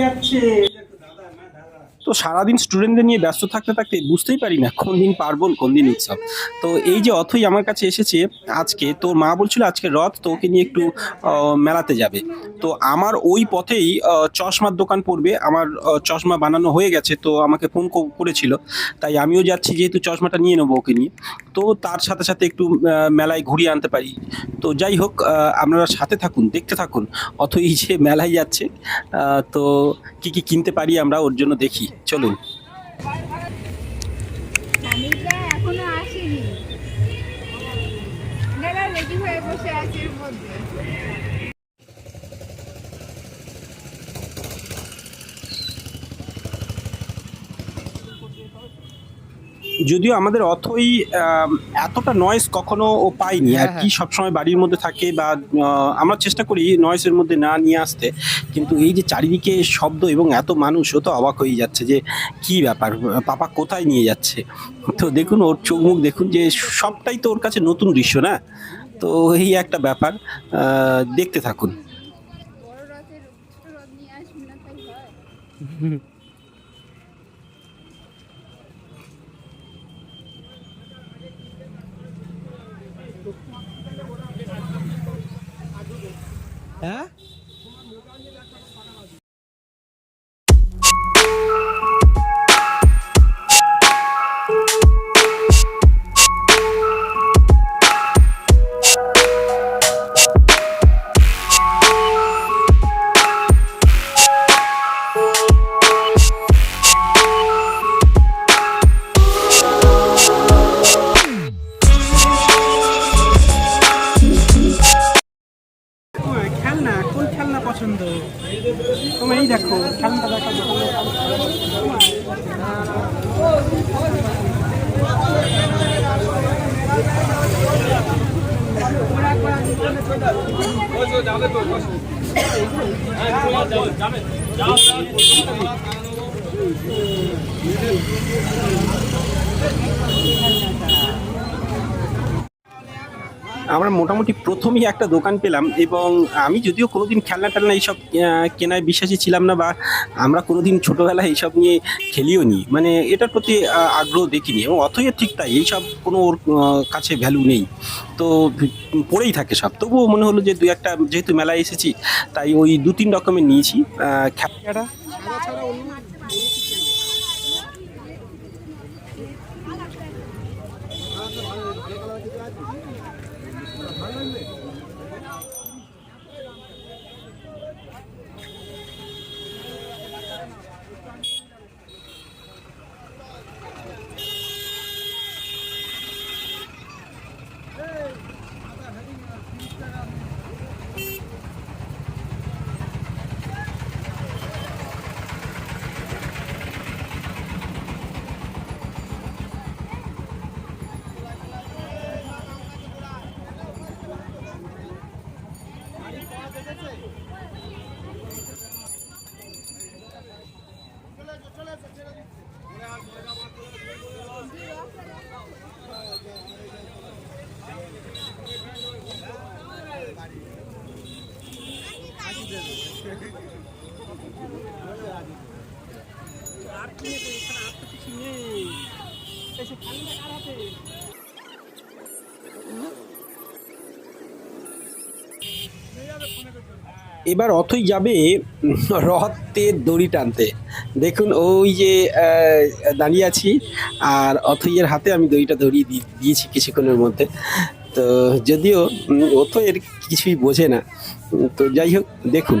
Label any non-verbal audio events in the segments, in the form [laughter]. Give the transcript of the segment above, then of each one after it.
যাচ্ছে। তো সারাদিন স্টুডেন্টদের নিয়ে ব্যস্ত থাকতে থাকতে বুঝতেই পারি না কোন দিন পার্বণ, কোন দিন উৎসব। তো এই যে অথই আমার কাছে এসেছে আজকে তোর মা বলছিল আজকে রথ, তো ওকে নিয়ে একটু মেলাতে যাবে। তো আমার ওই পথেই চশমার দোকান পড়বে। আমার চশমা বানানো হয়ে গেছে, তো আমাকে ফোন করেছিল। তাই আমিও যাচ্ছি, যেহেতু চশমাটা নিয়ে নেব ওকে নিয়ে। তো তার সাথে সাথে একটু মেলায় ঘুরিয়ে আনতে পারি। তো যাই হোক আপনারা সাথে থাকুন, দেখতে থাকুন অথই যে মেলায় যাচ্ছে তো কি কি কিনতে পারি আমরা ওর জন্য দেখি, চলুন। হয়ে বসে আছে যদিও আমাদের অথই এতটা নয়েজ কখনো ও পাইনি আর কি সবসময় বাড়ির মধ্যে থাকে বা আমরা চেষ্টা করি নয়েজের মধ্যে না নিয়ে আসতে। কিন্তু এই যে চারিদিকে শব্দ এবং এত মানুষ ও তো অবাক হয়ে যাচ্ছে যে কি ব্যাপার? পাপা কোথায় নিয়ে যাচ্ছে? তো দেখুন ওর চোখ মুখ দেখুন যে সবটাই তো ওর কাছে নতুন দৃশ্য না? তো এই একটা ব্যাপার দেখতে থাকুন। বড় [laughs] রথের পছন্দ? তোমার এই দেখো খেলনা দেখা আমরা মোটামুটি প্রথমেই একটা দোকান পেলাম এবং আমি যদিও কোনোদিন খেলনা টেলনা এইসব কেনায় বিশ্বাসী ছিলাম না বা আমরা কোনোদিন ছোটোবেলায় এইসব নিয়ে খেলিও নি। মানে এটার প্রতি আগ্রহ দেখিনি এবং অথই ঠিক তাই এইসব কোনো ওর কাছে ভ্যালু নেই। তো পড়েই থাকে সব। তবুও মনে হলো যে দু একটা যেহেতু মেলায় এসেছি তাই ওই দু তিন রকমের নিয়েছি। আহ, এবার অথই যাবে রথের দড়ি টানতে। দেখুন, ওই যে দাঁড়িয়ে আছি, আর অথইয়ের হাতে আমি দড়িটা ধরিয়ে দিয়েছি কিছুক্ষণের মধ্যে। তো যদিও এর কিছুই বোঝে না। তো যাই হোক, দেখুন।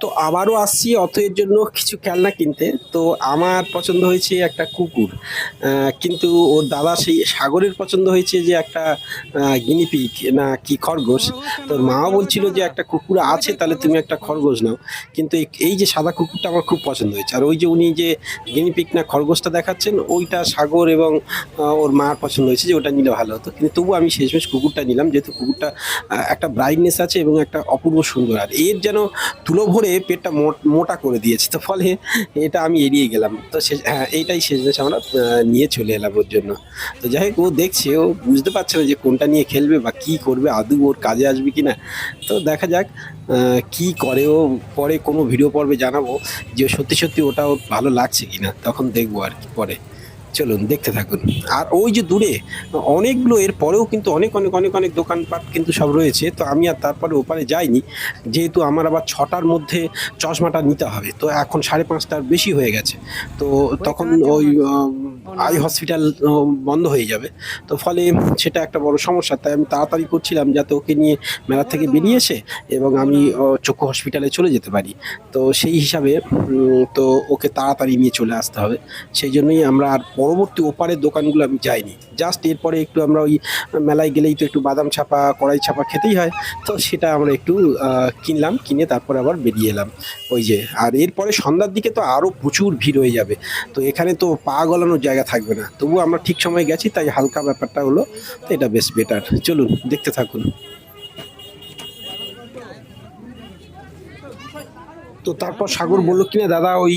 তো আবারও আসছি অথয়ের জন্য কিছু খেলনা কিনতে। তো আমার পছন্দ হয়েছে একটা কুকুর কিন্তু ওর দাদা সেই সাগরের পছন্দ হয়েছে যে একটা গিনিপিক না কি খরগোশ। তোর মাও বলছিল যে একটা কুকুর আছে, তাহলে তুমি একটা খরগোশ নাও। কিন্তু এই- এই যে সাদা কুকুরটা আমার খুব পছন্দ হয়েছে। আর ওই যে উনি যে গিনিপিক না খরগোশটা দেখাচ্ছেন, ওইটা সাগর এবং ওর মার পছন্দ হয়েছে যে ওটা নিলে ভালো হতো। কিন্তু তবু আমি শেষমেশ কুকুরটা নিলাম, যেহেতু কুকুরটা একটা ব্রাইটনেস আছে এবং একটা অপূর্ব সুন্দর। আর এর যেন তুলো ভরে পেটটা মোটা করে দিয়েছে। তো ফলে এটা আমি এড়িয়ে গেলাম। তো শেষ হ্যাঁ এইটাই শেষমেশ আমরা নিয়ে চলে এলাম ওর জন্য। তো যাই হোক, ও দেখছে, ও বুঝতে পারছে না যে কোনটা নিয়ে খেলবে বা কি করবে, আদৌ ওর কাজে আসবে কি না তো দেখা যাক কি করে ও, পরে কোনো ভিডিও পর্বে জানাব যে সত্যি সত্যি ওটা ওর ভালো লাগছে কি না তখন দেখব আর কি, পরে। চলুন দেখতে থাকুন। আর ওই যে দূরে অনেকগুলো এর পরেও কিন্তু অনেক অনেক অনেক অনেক দোকানপাট কিন্তু সব রয়েছে। তো আমি আর তারপরে ওপারে যাইনি যেহেতু আমার আবার ছটার মধ্যে চশমাটা নিতে হবে। তো এখন সাড়ে পাঁচটার বেশি হয়ে গেছে। তো তখন ওই আই হসপিটাল বন্ধ হয়ে যাবে। তো ফলে সেটা একটা বড় সমস্যা। তাই আমি তাড়াতাড়ি করছিলাম যাতে ওকে নিয়ে মেলা থেকে বেরিয়ে এসে এবং আমি চক্ষু হসপিটালে চলে যেতে পারি। তো সেই হিসাবে তো ওকে তাড়াতাড়ি নিয়ে চলে আসতে হবে। সেই জন্যই আমরা আর পরবর্তী ওপারের দোকানগুলো আমি যাইনি। জাস্ট এরপরে একটু আমরা ওই মেলায় গেলেই তো একটু বাদাম ছাপা কড়াই ছাপা খেতেই হয়। তো সেটা আমরা একটু কিনলাম কিনে তারপরে আবার বেরিয়ে এলাম। ওই যে আর এরপরে সন্ধ্যার দিকে তো আরও প্রচুর ভিড় হয়ে যাবে। তো এখানে তো পা গলানোর জায়গা থাকবে না। তবু আমরা ঠিক সময় গেছি, তাই হালকা ব্যাপারটা হলো তো এটা বেশ বেটার চলুন, দেখতে থাকুন। তো তারপর সাগর বলল কিনা, দাদা, ওই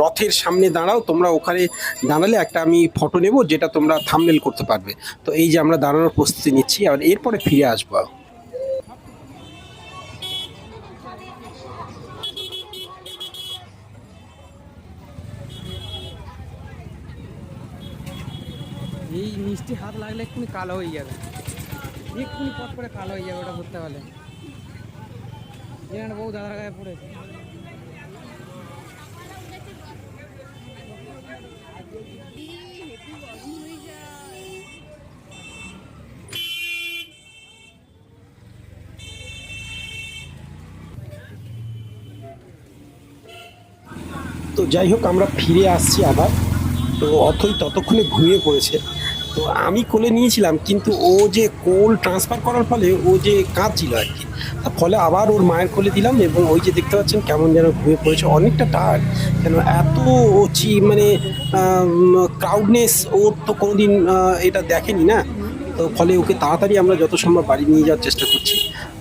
রথের সামনে দাঁড়াও, তোমরা ওখানে দাঁড়ালে একটা আমি ফটো নেব, যেটা তোমরা থামনেল করতে পারবে। তো এই যে আমরা দাঁড়ানোর প্রস্তুতি নিচ্ছি, আর এরপরে ফিরে আসব। এই মিষ্টি হাত লাগলে এক্ষুনি কালো হয়ে যাবে। এক্ষুনি পট করে কালো হয়ে যাবে ওটা ধরতে যেখানে বউ দাদার গায়ে পড়েছে তো যাই হোক, আমরা ফিরে আসছি আবার। তো অথই ততক্ষণে ঘুমিয়ে পড়েছে। তো আমি কোলে নিয়েছিলাম, কিন্তু ও যে কোল ট্রান্সফার করার ফলে ও যে কাঁদছিল আর কি। ফলে আবার ওর মায়ের কোলে দিলাম এবং ওই যে দেখতে পাচ্ছেন কেমন যেন ঘুমিয়ে পড়েছে। অনেকটা টায়ার্ড কেন এত চি মানে ক্রাউডনেস ওর তো কোনোদিন এটা দেখেনি না? তো ফলে ওকে তাড়াতাড়ি আমরা যত সম্ভব বাড়ি নিয়ে যাওয়ার চেষ্টা করছি।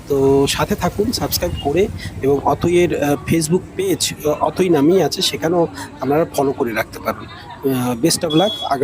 তো সাথে থাকুন সাবস্ক্রাইব করে এবং অথইয়ের ফেসবুক পেজ অথই নামেই আছে, সেখানেও আপনারা ফলো করে রাখতে পারবেন। বেস্ট অফ লাক আগামী